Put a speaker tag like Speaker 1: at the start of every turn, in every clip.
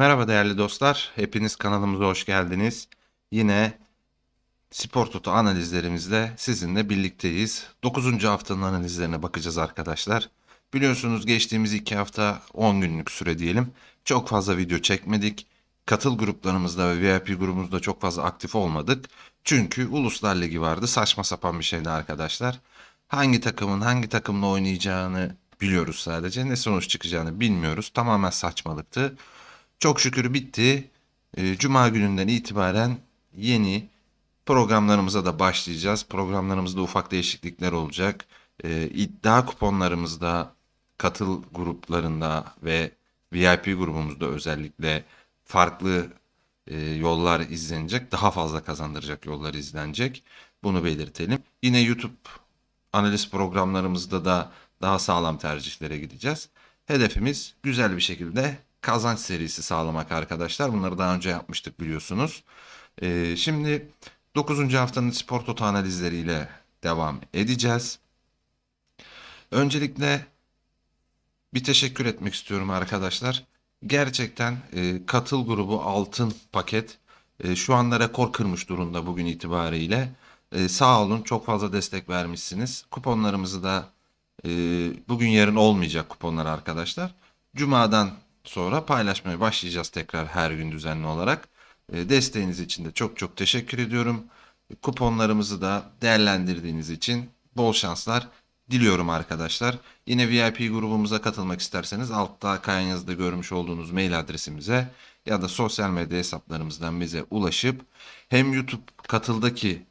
Speaker 1: Merhaba değerli dostlar. Hepiniz kanalımıza hoş geldiniz. Yine spor toto analizlerimizle sizinle birlikteyiz. 9. haftanın analizlerine bakacağız arkadaşlar. Biliyorsunuz geçtiğimiz 2 hafta 10 günlük süre diyelim. Çok fazla video çekmedik. Katıl gruplarımızda ve VIP grubumuzda çok fazla aktif olmadık. Çünkü Uluslar Ligi vardı. Saçma sapan bir şeydi arkadaşlar. Hangi takımın hangi takımla oynayacağını biliyoruz sadece. Ne sonuç çıkacağını bilmiyoruz. Tamamen saçmalıktı. Çok şükür bitti. Ee, Cuma gününden itibaren yeni programlarımıza da başlayacağız. Programlarımızda ufak değişiklikler olacak. Ee, iddia kuponlarımızda, katıl gruplarında ve VIP grubumuzda özellikle farklı e, yollar izlenecek. Daha fazla kazandıracak yollar izlenecek. Bunu belirtelim. Yine YouTube analiz programlarımızda da daha sağlam tercihlere gideceğiz. Hedefimiz güzel bir şekilde kazanç serisi sağlamak arkadaşlar. Bunları daha önce yapmıştık biliyorsunuz. Ee, şimdi 9. haftanın spor toto analizleriyle devam edeceğiz. Öncelikle bir teşekkür etmek istiyorum arkadaşlar. Gerçekten e, katıl grubu altın paket e, şu anda rekor kırmış durumda bugün itibariyle. E, sağ olun çok fazla destek vermişsiniz. Kuponlarımızı da e, bugün yarın olmayacak kuponlar arkadaşlar. Cuma'dan sonra paylaşmaya başlayacağız tekrar her gün düzenli olarak. E, desteğiniz için de çok çok teşekkür ediyorum. Kuponlarımızı da değerlendirdiğiniz için bol şanslar diliyorum arkadaşlar. Yine VIP grubumuza katılmak isterseniz altta kayan yazıda görmüş olduğunuz mail adresimize ya da sosyal medya hesaplarımızdan bize ulaşıp hem YouTube katıldaki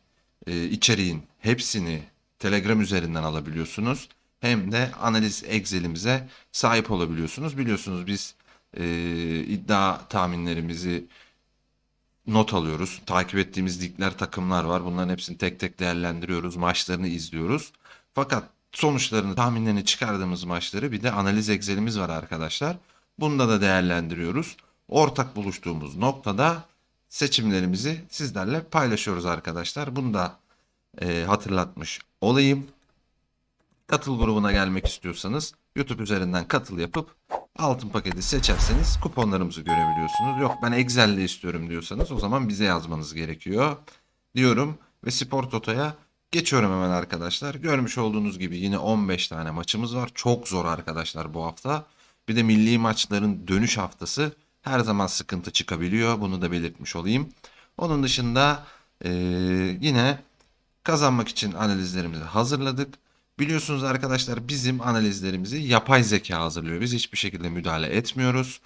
Speaker 1: e, içeriğin hepsini Telegram üzerinden alabiliyorsunuz. Hem de analiz Excel'imize sahip olabiliyorsunuz. Biliyorsunuz biz e, iddia tahminlerimizi not alıyoruz. Takip ettiğimiz ligler, takımlar var. Bunların hepsini tek tek değerlendiriyoruz. Maçlarını izliyoruz. Fakat sonuçlarını, tahminlerini çıkardığımız maçları bir de analiz Excel'imiz var arkadaşlar. Bunda da değerlendiriyoruz. Ortak buluştuğumuz noktada seçimlerimizi sizlerle paylaşıyoruz arkadaşlar. Bunu da e, hatırlatmış olayım. Katıl grubuna gelmek istiyorsanız YouTube üzerinden katıl yapıp altın paketi seçerseniz kuponlarımızı görebiliyorsunuz. Yok ben Excel'le istiyorum diyorsanız o zaman bize yazmanız gerekiyor diyorum ve Spor Toto'ya geçiyorum hemen arkadaşlar. Görmüş olduğunuz gibi yine 15 tane maçımız var. Çok zor arkadaşlar bu hafta. Bir de milli maçların dönüş haftası her zaman sıkıntı çıkabiliyor. Bunu da belirtmiş olayım. Onun dışında eee, yine kazanmak için analizlerimizi hazırladık. Biliyorsunuz arkadaşlar bizim analizlerimizi yapay zeka hazırlıyor. Biz hiçbir şekilde müdahale etmiyoruz.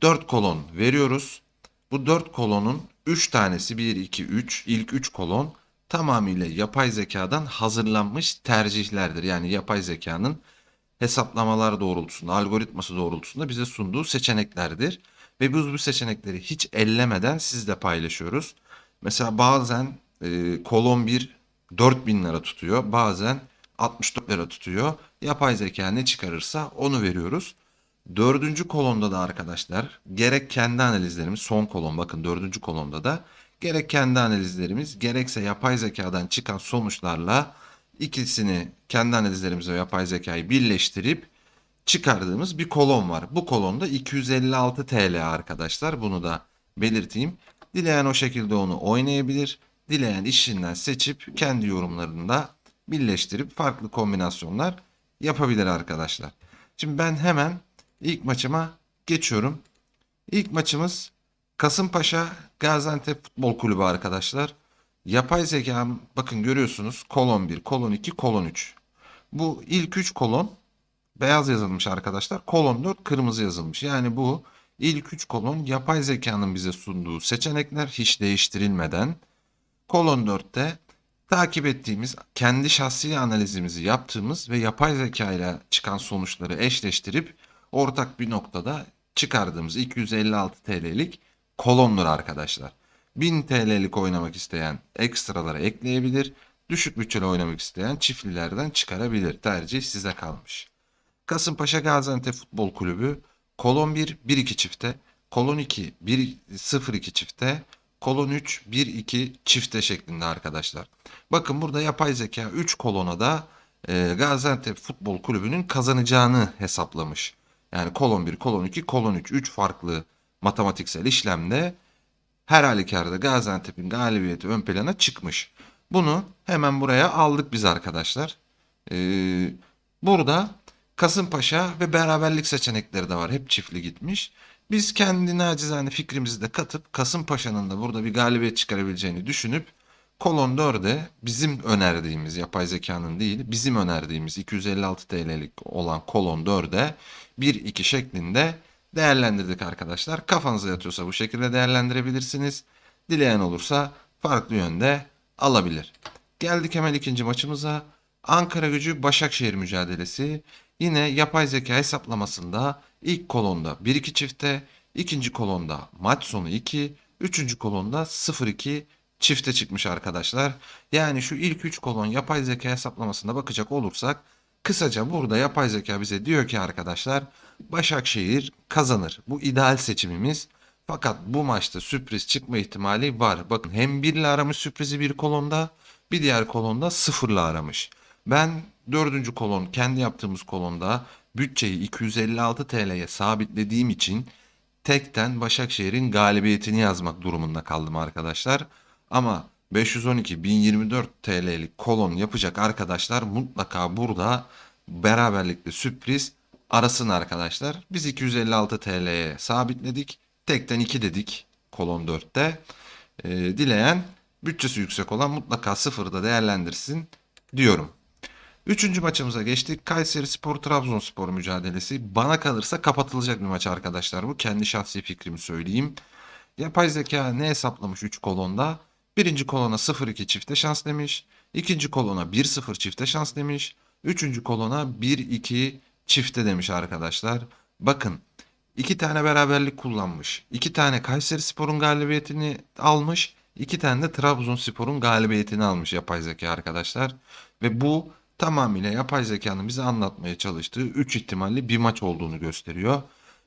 Speaker 1: 4 kolon veriyoruz. Bu 4 kolonun 3 tanesi 1, 2, 3 ilk 3 kolon tamamıyla yapay zekadan hazırlanmış tercihlerdir. Yani yapay zekanın hesaplamalar doğrultusunda, algoritması doğrultusunda bize sunduğu seçeneklerdir. Ve biz bu seçenekleri hiç ellemeden sizle paylaşıyoruz. Mesela bazen e, kolon 1 4000 lira tutuyor. Bazen 64 lira tutuyor. Yapay zeka ne çıkarırsa onu veriyoruz. Dördüncü kolonda da arkadaşlar gerek kendi analizlerimiz son kolon bakın dördüncü kolonda da gerek kendi analizlerimiz gerekse yapay zekadan çıkan sonuçlarla ikisini kendi analizlerimizi ve yapay zekayı birleştirip çıkardığımız bir kolon var. Bu kolonda 256 TL arkadaşlar. Bunu da belirteyim. Dileyen o şekilde onu oynayabilir. Dileyen işinden seçip kendi yorumlarını da birleştirip farklı kombinasyonlar yapabilir arkadaşlar. Şimdi ben hemen ilk maçıma geçiyorum. İlk maçımız Kasımpaşa Gaziantep Futbol Kulübü arkadaşlar. Yapay zeka bakın görüyorsunuz kolon 1, kolon 2, kolon 3. Bu ilk 3 kolon beyaz yazılmış arkadaşlar. Kolon 4 kırmızı yazılmış. Yani bu ilk 3 kolon yapay zekanın bize sunduğu seçenekler hiç değiştirilmeden. Kolon 4'te takip ettiğimiz, kendi şahsi analizimizi yaptığımız ve yapay zeka ile çıkan sonuçları eşleştirip ortak bir noktada çıkardığımız 256 TL'lik kolondur arkadaşlar. 1000 TL'lik oynamak isteyen ekstralara ekleyebilir. Düşük bütçeli oynamak isteyen çiftlilerden çıkarabilir. Tercih size kalmış. Kasımpaşa Gaziantep Futbol Kulübü kolon 1 1-2 çifte, kolon 2 1-0-2 çifte, kolon 3 1-2 çifte şeklinde arkadaşlar. Bakın burada yapay zeka 3 kolona da e, Gaziantep Futbol Kulübü'nün kazanacağını hesaplamış. Yani kolon 1, kolon 2, kolon 3 3 farklı matematiksel işlemde her halükarda Gaziantep'in galibiyeti ön plana çıkmış. Bunu hemen buraya aldık biz arkadaşlar. Ee, burada Kasımpaşa ve beraberlik seçenekleri de var. Hep çiftli gitmiş. Biz kendi nacizane fikrimizi de katıp Kasımpaşa'nın da burada bir galibiyet çıkarabileceğini düşünüp kolon 4'e bizim önerdiğimiz yapay zekanın değil bizim önerdiğimiz 256 TL'lik olan kolon 4'e 1-2 şeklinde değerlendirdik arkadaşlar. Kafanıza yatıyorsa bu şekilde değerlendirebilirsiniz. Dileyen olursa farklı yönde alabilir. Geldik hemen ikinci maçımıza. Ankara gücü Başakşehir mücadelesi. Yine yapay zeka hesaplamasında ilk kolonda 1-2 çifte, ikinci kolonda maç sonu 2, üçüncü kolonda 0-2 çifte çıkmış arkadaşlar. Yani şu ilk 3 kolon yapay zeka hesaplamasına bakacak olursak kısaca burada yapay zeka bize diyor ki arkadaşlar Başakşehir kazanır. Bu ideal seçimimiz. Fakat bu maçta sürpriz çıkma ihtimali var. Bakın hem 1 ile aramış sürprizi bir kolonda bir diğer kolonda 0 ile aramış. Ben dördüncü kolon kendi yaptığımız kolonda bütçeyi 256 TL'ye sabitlediğim için tekten Başakşehir'in galibiyetini yazmak durumunda kaldım arkadaşlar. Ama 512 1024 TL'lik kolon yapacak arkadaşlar mutlaka burada beraberlikle sürpriz arasın arkadaşlar. Biz 256 TL'ye sabitledik. Tekten 2 dedik kolon 4'te. Ee, dileyen bütçesi yüksek olan mutlaka sıfırda değerlendirsin diyorum. Üçüncü maçımıza geçtik. Kayseri Spor Trabzonspor mücadelesi. Bana kalırsa kapatılacak bir maç arkadaşlar bu. Kendi şahsi fikrimi söyleyeyim. Yapay zeka ne hesaplamış 3 kolonda? Birinci kolona 0-2 çifte şans demiş. İkinci kolona 1-0 çifte şans demiş. Üçüncü kolona 1-2 çifte demiş arkadaşlar. Bakın iki tane beraberlik kullanmış. iki tane Kayseri Spor'un galibiyetini almış. iki tane de Trabzonspor'un galibiyetini almış yapay zeka arkadaşlar. Ve bu tamamıyla yapay zekanın bize anlatmaya çalıştığı 3 ihtimalli bir maç olduğunu gösteriyor.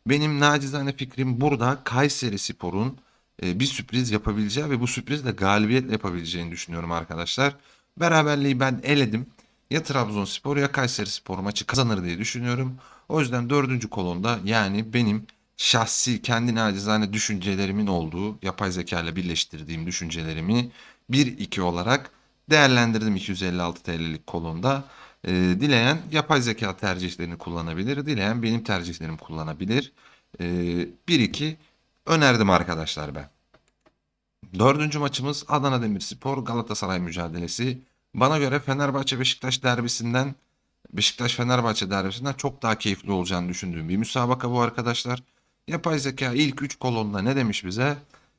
Speaker 1: Benim nacizane fikrim burada Kayseri Spor'un e, bir sürpriz yapabileceği ve bu sürpriz de galibiyetle yapabileceğini düşünüyorum arkadaşlar. Beraberliği ben eledim. Ya Trabzonspor ya Kayseri Spor maçı kazanır diye düşünüyorum. O yüzden dördüncü kolonda yani benim şahsi kendi nacizane düşüncelerimin olduğu yapay zeka ile birleştirdiğim düşüncelerimi 1-2 olarak değerlendirdim 256 TL'lik kolonda. Ee, dileyen yapay zeka tercihlerini kullanabilir. Dileyen benim tercihlerimi kullanabilir. Ee, 1-2 önerdim arkadaşlar ben. Dördüncü maçımız Adana Demirspor Galatasaray mücadelesi. Bana göre Fenerbahçe Beşiktaş derbisinden Beşiktaş Fenerbahçe derbisinden çok daha keyifli olacağını düşündüğüm bir müsabaka bu arkadaşlar. Yapay zeka ilk 3 kolonda ne demiş bize?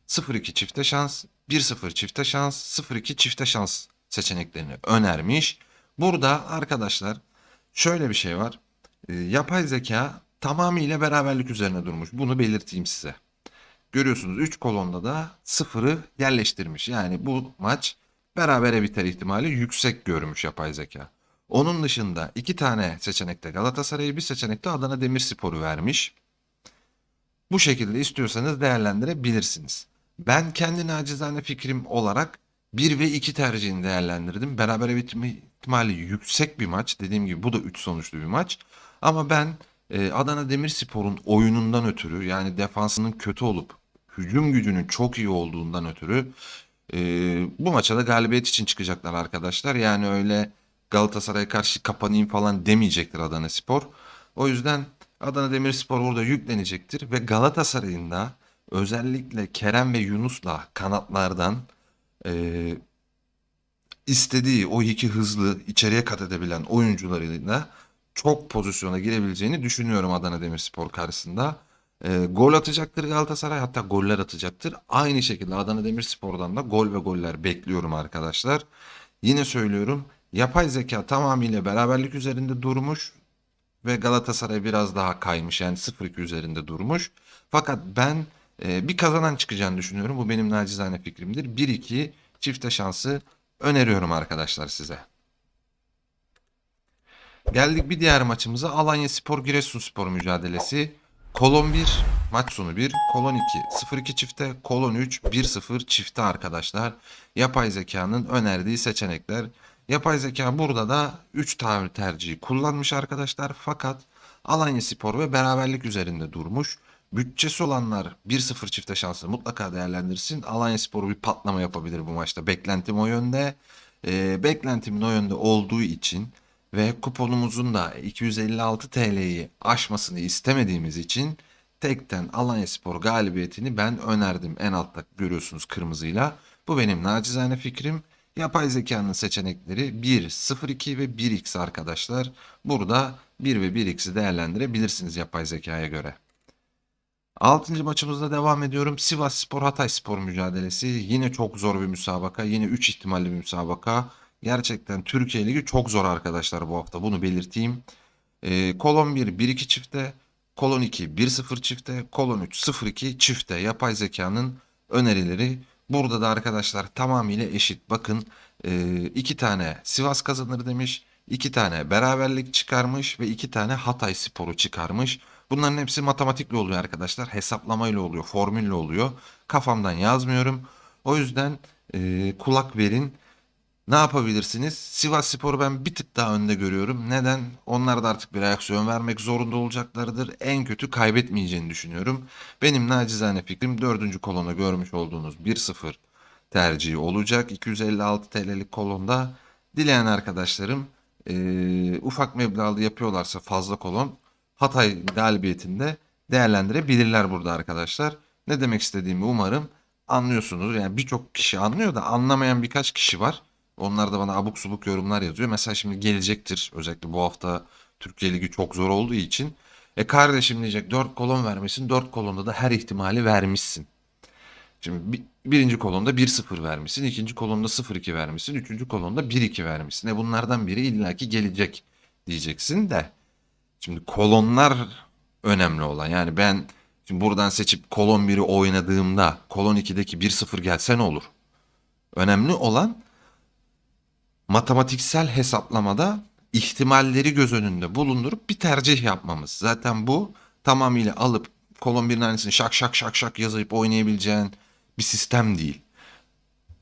Speaker 1: 0-2 çifte şans, 1-0 çifte şans, 0-2 çifte şans seçeneklerini önermiş. Burada arkadaşlar şöyle bir şey var. Ee, yapay zeka tamamıyla beraberlik üzerine durmuş. Bunu belirteyim size. Görüyorsunuz 3 kolonda da 0'ı yerleştirmiş. Yani bu maç berabere biter ihtimali yüksek görmüş yapay zeka. Onun dışında iki tane seçenekte Galatasaray'ı bir seçenekte Adana Demirspor'u vermiş. Bu şekilde istiyorsanız değerlendirebilirsiniz. Ben kendi nacizane fikrim olarak 1 ve 2 tercihini değerlendirdim. Beraber bitme ihtimali yüksek bir maç. Dediğim gibi bu da 3 sonuçlu bir maç. Ama ben e, Adana Demirspor'un oyunundan ötürü yani defansının kötü olup hücum gücünün çok iyi olduğundan ötürü e, bu maça da galibiyet için çıkacaklar arkadaşlar. Yani öyle Galatasaray'a karşı kapanayım falan demeyecektir Adana Spor. O yüzden Adana Demirspor burada yüklenecektir ve Galatasaray'ın da özellikle Kerem ve Yunus'la kanatlardan e, istediği o iki hızlı içeriye kat edebilen oyuncularıyla çok pozisyona girebileceğini düşünüyorum Adana Demirspor karşısında. E, gol atacaktır Galatasaray hatta goller atacaktır. Aynı şekilde Adana Demirspor'dan da gol ve goller bekliyorum arkadaşlar. Yine söylüyorum yapay zeka tamamıyla beraberlik üzerinde durmuş ve Galatasaray biraz daha kaymış yani 0-2 üzerinde durmuş. Fakat ben e, bir kazanan çıkacağını düşünüyorum. Bu benim nacizane fikrimdir. 1-2 çifte şansı öneriyorum arkadaşlar size. Geldik bir diğer maçımıza. Alanya Spor Giresunspor mücadelesi. Kolon 1, maç sonu 1, kolon 2, 0-2 çifte, kolon 3, 1-0 çifte arkadaşlar. Yapay zekanın önerdiği seçenekler. Yapay zeka burada da 3 tane tercihi kullanmış arkadaşlar. Fakat Alanya Spor ve beraberlik üzerinde durmuş. Bütçesi olanlar 1-0 çifte şansını mutlaka değerlendirsin. Alanya Spor bir patlama yapabilir bu maçta. Beklentim o yönde. Ee, beklentimin o yönde olduğu için ve kuponumuzun da 256 TL'yi aşmasını istemediğimiz için tekten Alanya Spor galibiyetini ben önerdim. En altta görüyorsunuz kırmızıyla. Bu benim nacizane fikrim. Yapay zekanın seçenekleri 1, 0, 2 ve 1x arkadaşlar. Burada 1 ve 1x'i değerlendirebilirsiniz yapay zekaya göre. Altıncı maçımızda devam ediyorum. Sivas Spor Hatay Spor mücadelesi. Yine çok zor bir müsabaka. Yine 3 ihtimalli bir müsabaka. Gerçekten Türkiye Ligi çok zor arkadaşlar bu hafta. Bunu belirteyim. Ee, kolon 1 1-2 çifte. Kolon 2 1-0 çifte. Kolon 3 0-2 çifte. Yapay zekanın önerileri. Burada da arkadaşlar tamamıyla eşit. Bakın e, iki tane Sivas kazanır demiş. iki tane beraberlik çıkarmış ve iki tane Hatay Sporu çıkarmış. Bunların hepsi matematikle oluyor arkadaşlar. Hesaplamayla oluyor, formülle oluyor. Kafamdan yazmıyorum. O yüzden e, kulak verin. Ne yapabilirsiniz? Sivas Spor'u ben bir tık daha önde görüyorum. Neden? Onlar da artık bir reaksiyon vermek zorunda olacaklardır. En kötü kaybetmeyeceğini düşünüyorum. Benim nacizane fikrim dördüncü kolona görmüş olduğunuz 1-0 tercihi olacak. 256 TL'lik kolonda dileyen arkadaşlarım e, ufak meblağlı yapıyorlarsa fazla kolon Hatay galibiyetinde değerlendirebilirler burada arkadaşlar. Ne demek istediğimi umarım anlıyorsunuz. Yani birçok kişi anlıyor da anlamayan birkaç kişi var. Onlar da bana abuk subuk yorumlar yazıyor. Mesela şimdi gelecektir. Özellikle bu hafta Türkiye Ligi çok zor olduğu için. E kardeşim diyecek 4 kolon vermişsin. 4 kolonda da her ihtimali vermişsin. Şimdi bi- birinci kolonda 1-0 vermişsin. ikinci kolonda 0-2 vermişsin. Üçüncü kolonda 1-2 vermişsin. E bunlardan biri illaki gelecek diyeceksin de. Şimdi kolonlar önemli olan. Yani ben şimdi buradan seçip kolon 1'i oynadığımda kolon 2'deki 1-0 gelse ne olur? Önemli olan matematiksel hesaplamada ihtimalleri göz önünde bulundurup bir tercih yapmamız. Zaten bu tamamıyla alıp kolon 1'in aynısını şak şak şak şak yazıp oynayabileceğin bir sistem değil.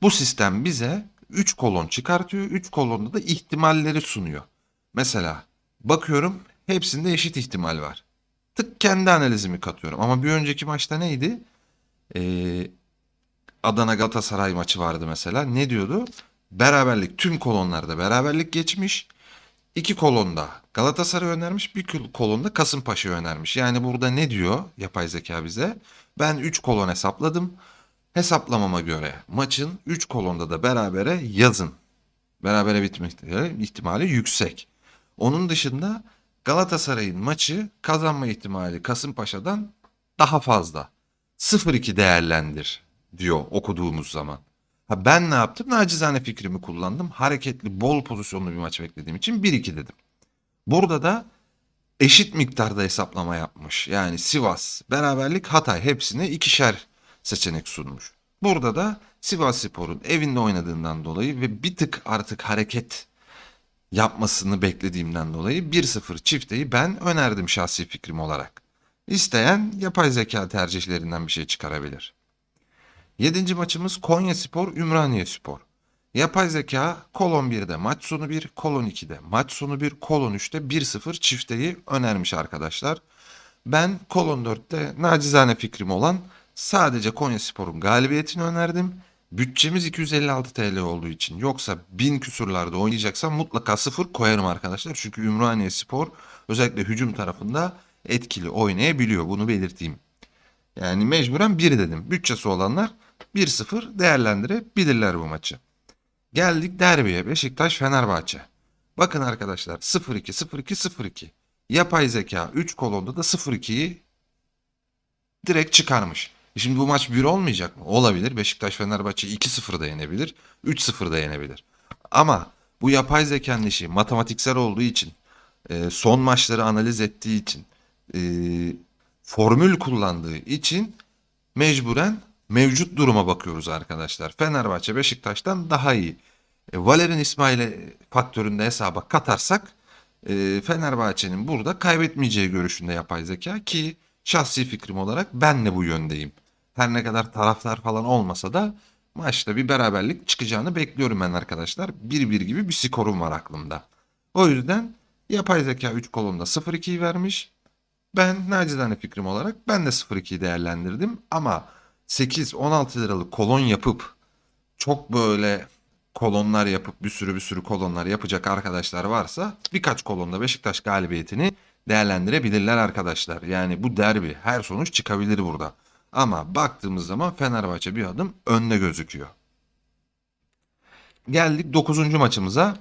Speaker 1: Bu sistem bize 3 kolon çıkartıyor. 3 kolonda da ihtimalleri sunuyor. Mesela bakıyorum hepsinde eşit ihtimal var. Tık kendi analizimi katıyorum. Ama bir önceki maçta neydi? Ee, Adana Galatasaray maçı vardı mesela. Ne diyordu? Beraberlik tüm kolonlarda beraberlik geçmiş. İki kolonda Galatasaray önermiş, bir kol- kolonda Kasımpaşa önermiş. Yani burada ne diyor yapay zeka bize? Ben 3 kolon hesapladım. Hesaplamama göre maçın 3 kolonda da berabere yazın. Berabere bitme ihtimali yüksek. Onun dışında Galatasaray'ın maçı kazanma ihtimali Kasımpaşa'dan daha fazla. 0-2 değerlendir diyor okuduğumuz zaman. Ha ben ne yaptım? Nacizane fikrimi kullandım. Hareketli, bol pozisyonlu bir maç beklediğim için 1-2 dedim. Burada da eşit miktarda hesaplama yapmış. Yani Sivas, beraberlik, Hatay hepsine ikişer seçenek sunmuş. Burada da Sivas Spor'un evinde oynadığından dolayı ve bir tık artık hareket yapmasını beklediğimden dolayı 1-0 çifteyi ben önerdim şahsi fikrim olarak. İsteyen yapay zeka tercihlerinden bir şey çıkarabilir. Yedinci maçımız Konya Spor, Ümraniye Spor. Yapay zeka kolon 1'de maç sonu 1, kolon 2'de maç sonu 1, kolon 3'te 1-0 çifteyi önermiş arkadaşlar. Ben kolon 4'te nacizane fikrim olan sadece Konya Spor'un galibiyetini önerdim. Bütçemiz 256 TL olduğu için yoksa 1000 küsurlarda oynayacaksam mutlaka 0 koyarım arkadaşlar. Çünkü Ümraniye Spor özellikle hücum tarafında etkili oynayabiliyor bunu belirteyim. Yani mecburen 1 dedim. Bütçesi olanlar 1-0 değerlendirebilirler bu maçı. Geldik derbiye Beşiktaş Fenerbahçe. Bakın arkadaşlar 0-2 0-2 0-2. Yapay zeka 3 kolonda da 0-2'yi direkt çıkarmış. Şimdi bu maç 1 olmayacak mı? Olabilir. Beşiktaş Fenerbahçe 2-0 da yenebilir. 3-0 da yenebilir. Ama bu yapay zekanın işi matematiksel olduğu için, e, son maçları analiz ettiği için, e, formül kullandığı için mecburen mevcut duruma bakıyoruz arkadaşlar. Fenerbahçe Beşiktaş'tan daha iyi. E, Valerian İsmail'e faktöründe hesaba katarsak e, Fenerbahçe'nin burada kaybetmeyeceği görüşünde yapay zeka ki şahsi fikrim olarak ben de bu yöndeyim. Her ne kadar taraftar falan olmasa da maçta bir beraberlik çıkacağını bekliyorum ben arkadaşlar. 1-1 gibi bir skorum var aklımda. O yüzden yapay zeka 3 kolonda 0-2'yi vermiş. Ben nacizane fikrim olarak ben de 0-2'yi değerlendirdim ama 8-16 liralık kolon yapıp çok böyle kolonlar yapıp bir sürü bir sürü kolonlar yapacak arkadaşlar varsa birkaç kolonda Beşiktaş galibiyetini değerlendirebilirler arkadaşlar. Yani bu derbi her sonuç çıkabilir burada. Ama baktığımız zaman Fenerbahçe bir adım önde gözüküyor. Geldik 9. maçımıza.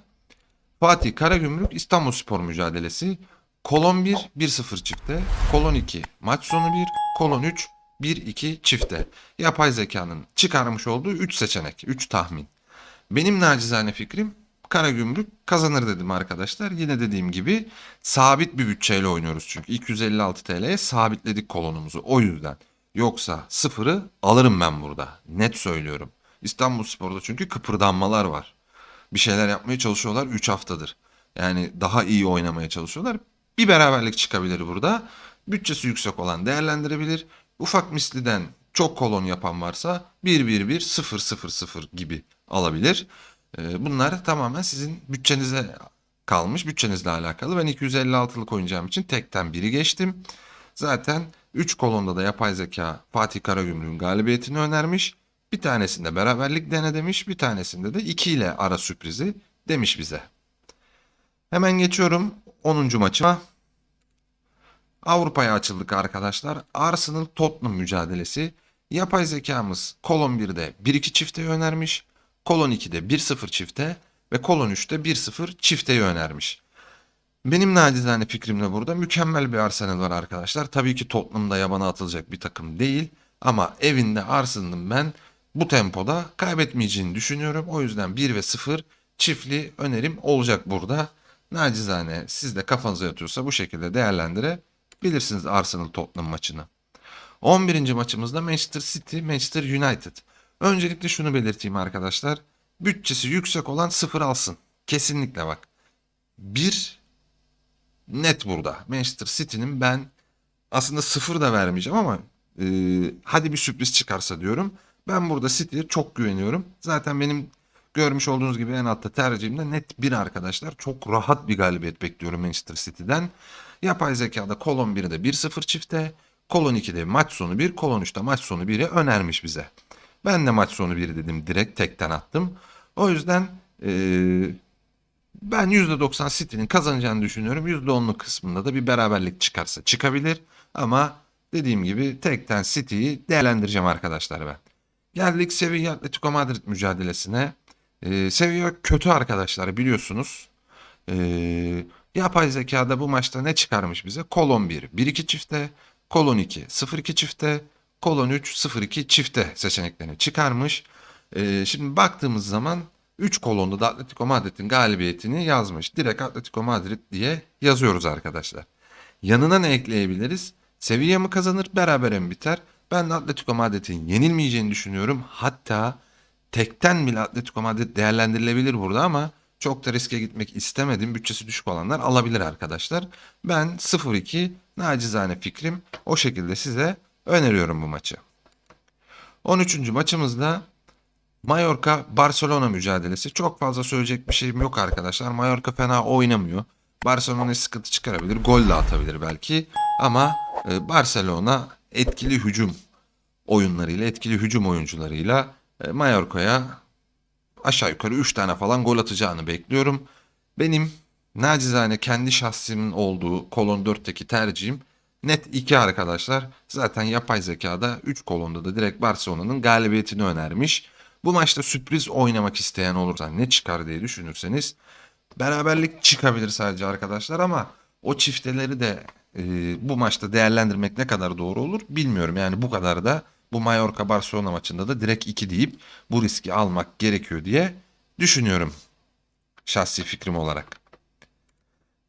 Speaker 1: Fatih Karagümrük İstanbulspor mücadelesi. Kolon 1 1-0 çifte. Kolon 2 maç sonu 1. Kolon 3 1-2 çifte. Yapay zekanın çıkarmış olduğu 3 seçenek, 3 tahmin. Benim nacizane fikrim Karagümrük kazanır dedim arkadaşlar. Yine dediğim gibi sabit bir bütçeyle oynuyoruz çünkü. 256 TL'ye sabitledik kolonumuzu. O yüzden. Yoksa sıfırı alırım ben burada. Net söylüyorum. İstanbul Spor'da çünkü kıpırdanmalar var. Bir şeyler yapmaya çalışıyorlar 3 haftadır. Yani daha iyi oynamaya çalışıyorlar. Bir beraberlik çıkabilir burada. Bütçesi yüksek olan değerlendirebilir. Ufak misliden çok kolon yapan varsa 1-1-1 0-0-0 gibi alabilir. Ee, Bunlar tamamen sizin bütçenize kalmış. Bütçenizle alakalı. Ben 256'lık oynayacağım için tekten biri geçtim. Zaten 3 kolonda da yapay zeka Fatih Karagümrük'ün galibiyetini önermiş. Bir tanesinde beraberlik dene demiş. Bir tanesinde de 2 ile ara sürprizi demiş bize. Hemen geçiyorum 10. maçıma. Avrupa'ya açıldık arkadaşlar. Arsenal Tottenham mücadelesi. Yapay zekamız kolon 1'de 1-2 çifte önermiş. Kolon 2'de 1-0 çifte ve kolon 3'te 1-0 çifteyi önermiş. Benim nacizane fikrimle burada mükemmel bir Arsenal var arkadaşlar. Tabii ki Tottenham'da yabana atılacak bir takım değil. Ama evinde Arsenal'ın ben bu tempoda kaybetmeyeceğini düşünüyorum. O yüzden 1 ve 0 çiftli önerim olacak burada. Nacizane siz de kafanıza yatıyorsa bu şekilde değerlendirebilirsiniz Arsenal Tottenham maçını. 11. maçımızda Manchester City, Manchester United. Öncelikle şunu belirteyim arkadaşlar. Bütçesi yüksek olan sıfır alsın. Kesinlikle bak. Bir net burada. Manchester City'nin ben aslında sıfır da vermeyeceğim ama e, hadi bir sürpriz çıkarsa diyorum. Ben burada City'ye çok güveniyorum. Zaten benim görmüş olduğunuz gibi en altta tercihimde net bir arkadaşlar. Çok rahat bir galibiyet bekliyorum Manchester City'den. Yapay zekada kolon 1'de 1-0 çifte. Kolon 2'de maç sonu 1, kolon 3'te maç sonu 1'i önermiş bize. Ben de maç sonu 1 dedim direkt tekten attım. O yüzden eee, ben %90 City'nin kazanacağını düşünüyorum. %10'luk kısmında da bir beraberlik çıkarsa çıkabilir. Ama dediğim gibi tekten City'yi değerlendireceğim arkadaşlar ben. Geldik Sevilla Atletico Madrid mücadelesine. Ee, Sevilla kötü arkadaşlar biliyorsunuz. Ee, yapay zekada bu maçta ne çıkarmış bize? Kolon 1, 1-2 çifte, kolon 2, 0-2 çifte, kolon 3, 0-2 çifte seçeneklerini çıkarmış. Ee, şimdi baktığımız zaman 3 kolonda da Atletico Madrid'in galibiyetini yazmış. Direkt Atletico Madrid diye yazıyoruz arkadaşlar. Yanına ne ekleyebiliriz? Sevilla mı kazanır, berabere mi biter? Ben de Atletico Madrid'in yenilmeyeceğini düşünüyorum. Hatta tekten bile Atletico Madrid değerlendirilebilir burada ama çok da riske gitmek istemedim. Bütçesi düşük olanlar alabilir arkadaşlar. Ben 0-2 nacizane fikrim o şekilde size öneriyorum bu maçı. 13. maçımızda Mallorca Barcelona mücadelesi. Çok fazla söyleyecek bir şeyim yok arkadaşlar. Mallorca fena oynamıyor. Barcelona sıkıntı çıkarabilir. Gol de atabilir belki. Ama e, Barcelona etkili hücum oyunlarıyla, etkili hücum oyuncularıyla e, Mallorca'ya aşağı yukarı 3 tane falan gol atacağını bekliyorum. Benim nacizane kendi şahsimin olduğu kolon 4'teki tercihim net 2 arkadaşlar. Zaten yapay zekada 3 kolonda da direkt Barcelona'nın galibiyetini önermiş. Bu maçta sürpriz oynamak isteyen olursa ne çıkar diye düşünürseniz beraberlik çıkabilir sadece arkadaşlar ama o çifteleri de e, bu maçta değerlendirmek ne kadar doğru olur bilmiyorum. Yani bu kadar da bu Mallorca Barcelona maçında da direkt 2 deyip bu riski almak gerekiyor diye düşünüyorum. Şahsi fikrim olarak.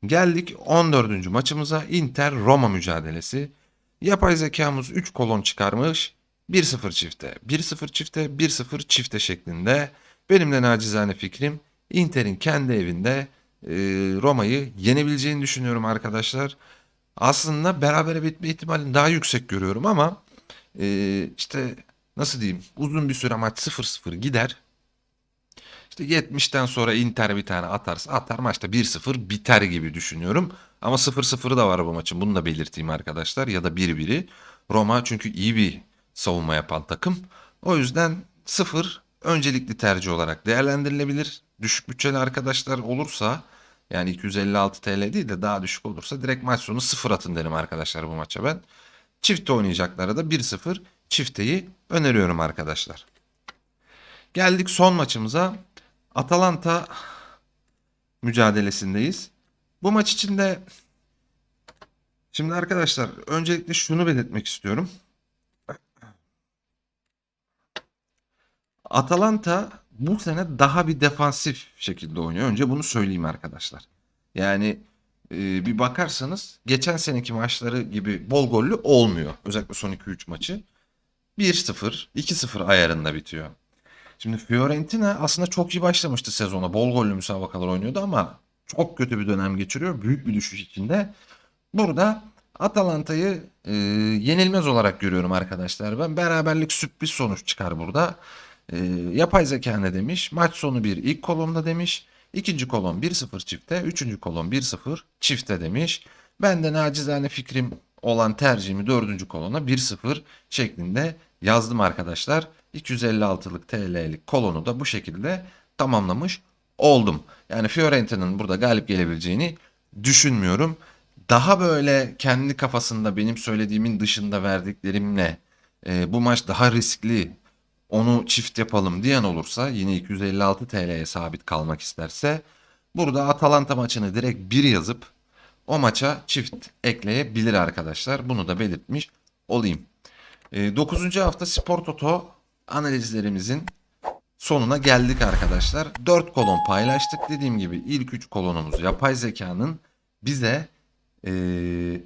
Speaker 1: Geldik 14. maçımıza Inter Roma mücadelesi. Yapay zekamız 3 kolon çıkarmış. 1-0 çifte, 1-0 çifte, 1-0 çifte şeklinde. Benim de nacizane fikrim Inter'in kendi evinde e, Roma'yı yenebileceğini düşünüyorum arkadaşlar. Aslında berabere bitme ihtimalini daha yüksek görüyorum ama e, işte nasıl diyeyim uzun bir süre maç 0-0 gider. İşte 70'ten sonra Inter bir tane atarsa atar maçta 1-0 biter gibi düşünüyorum. Ama 0-0'ı da var bu maçın. Bunu da belirteyim arkadaşlar. Ya da 1-1'i. Roma çünkü iyi bir savunma yapan takım. O yüzden 0 öncelikli tercih olarak değerlendirilebilir. Düşük bütçeli arkadaşlar olursa yani 256 TL değil de daha düşük olursa direkt maç sonu 0 atın derim arkadaşlar bu maça ben. Çifte oynayacaklara da 1-0 çifteyi öneriyorum arkadaşlar. Geldik son maçımıza. Atalanta mücadelesindeyiz. Bu maç içinde şimdi arkadaşlar öncelikle şunu belirtmek istiyorum. Atalanta bu sene daha bir defansif şekilde oynuyor. Önce bunu söyleyeyim arkadaşlar. Yani e, bir bakarsanız geçen seneki maçları gibi bol gollü olmuyor. Özellikle son 2-3 maçı. 1-0, 2-0 ayarında bitiyor. Şimdi Fiorentina aslında çok iyi başlamıştı sezona. Bol gollü müsabakalar oynuyordu ama çok kötü bir dönem geçiriyor. Büyük bir düşüş içinde. Burada Atalanta'yı e, yenilmez olarak görüyorum arkadaşlar. Ben beraberlik sürpriz sonuç çıkar burada. E, yapay zeka ne demiş? Maç sonu bir ilk kolonda demiş. İkinci kolon 1-0 çifte. Üçüncü kolon 1-0 çifte demiş. Ben de nacizane fikrim olan tercihimi dördüncü kolona 1-0 şeklinde yazdım arkadaşlar. 256'lık TL'lik kolonu da bu şekilde tamamlamış oldum. Yani Fiorentina'nın burada galip gelebileceğini düşünmüyorum. Daha böyle kendi kafasında benim söylediğimin dışında verdiklerimle e, bu maç daha riskli onu çift yapalım diyen olursa yine 256 TL'ye sabit kalmak isterse burada Atalanta maçını direkt 1 yazıp o maça çift ekleyebilir arkadaşlar. Bunu da belirtmiş olayım. 9. hafta Spor Toto analizlerimizin sonuna geldik arkadaşlar. 4 kolon paylaştık. Dediğim gibi ilk 3 kolonumuz yapay zekanın bize eee,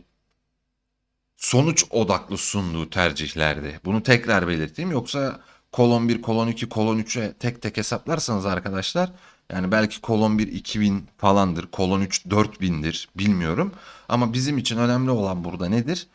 Speaker 1: sonuç odaklı sunduğu tercihlerdi. Bunu tekrar belirteyim. Yoksa kolon 1, kolon 2, kolon 3'e tek tek hesaplarsanız arkadaşlar yani belki kolon 1 2000 falandır. Kolon 3 4000'dir. Bilmiyorum. Ama bizim için önemli olan burada nedir?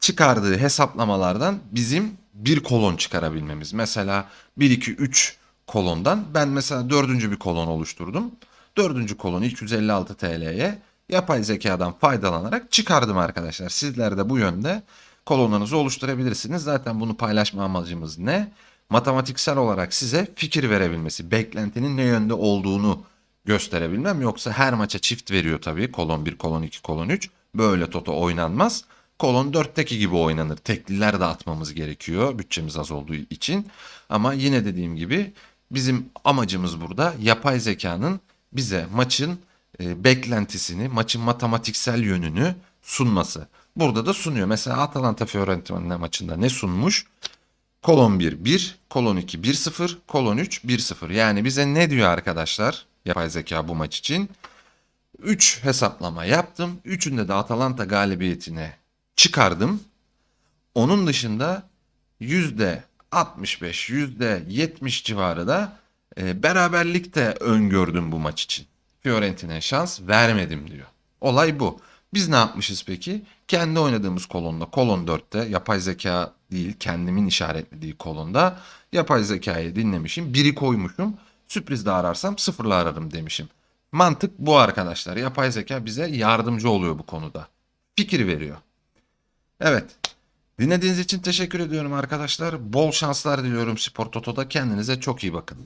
Speaker 1: çıkardığı hesaplamalardan bizim bir kolon çıkarabilmemiz. Mesela 1, 2, 3 kolondan ben mesela dördüncü bir kolon oluşturdum. Dördüncü kolonu 256 TL'ye yapay zekadan faydalanarak çıkardım arkadaşlar. Sizler de bu yönde kolonlarınızı oluşturabilirsiniz. Zaten bunu paylaşma amacımız ne? Matematiksel olarak size fikir verebilmesi, beklentinin ne yönde olduğunu gösterebilmem. Yoksa her maça çift veriyor tabii. Kolon 1, kolon 2, kolon 3. Böyle toto oynanmaz. Kolon 4'teki gibi oynanır. Tekliler de atmamız gerekiyor bütçemiz az olduğu için. Ama yine dediğim gibi bizim amacımız burada yapay zekanın bize maçın e, beklentisini, maçın matematiksel yönünü sunması. Burada da sunuyor. Mesela Atalanta Fiorentina maçında ne sunmuş? Kolon 1 1, kolon 2 1-0, kolon 3 1-0. Yani bize ne diyor arkadaşlar yapay zeka bu maç için? 3 hesaplama yaptım. Üçünde de Atalanta galibiyetine çıkardım. Onun dışında yüzde 65, yüzde 70 civarı da e, beraberlikte öngördüm bu maç için. Fiorentina'ya şans vermedim diyor. Olay bu. Biz ne yapmışız peki? Kendi oynadığımız kolonda, kolon 4'te yapay zeka değil kendimin işaretlediği kolonda yapay zekayı dinlemişim. Biri koymuşum. Sürpriz de ararsam sıfırla ararım demişim. Mantık bu arkadaşlar. Yapay zeka bize yardımcı oluyor bu konuda. Fikir veriyor. Evet. Dinlediğiniz için teşekkür ediyorum arkadaşlar. Bol şanslar diliyorum Spor Toto'da. Kendinize çok iyi bakın.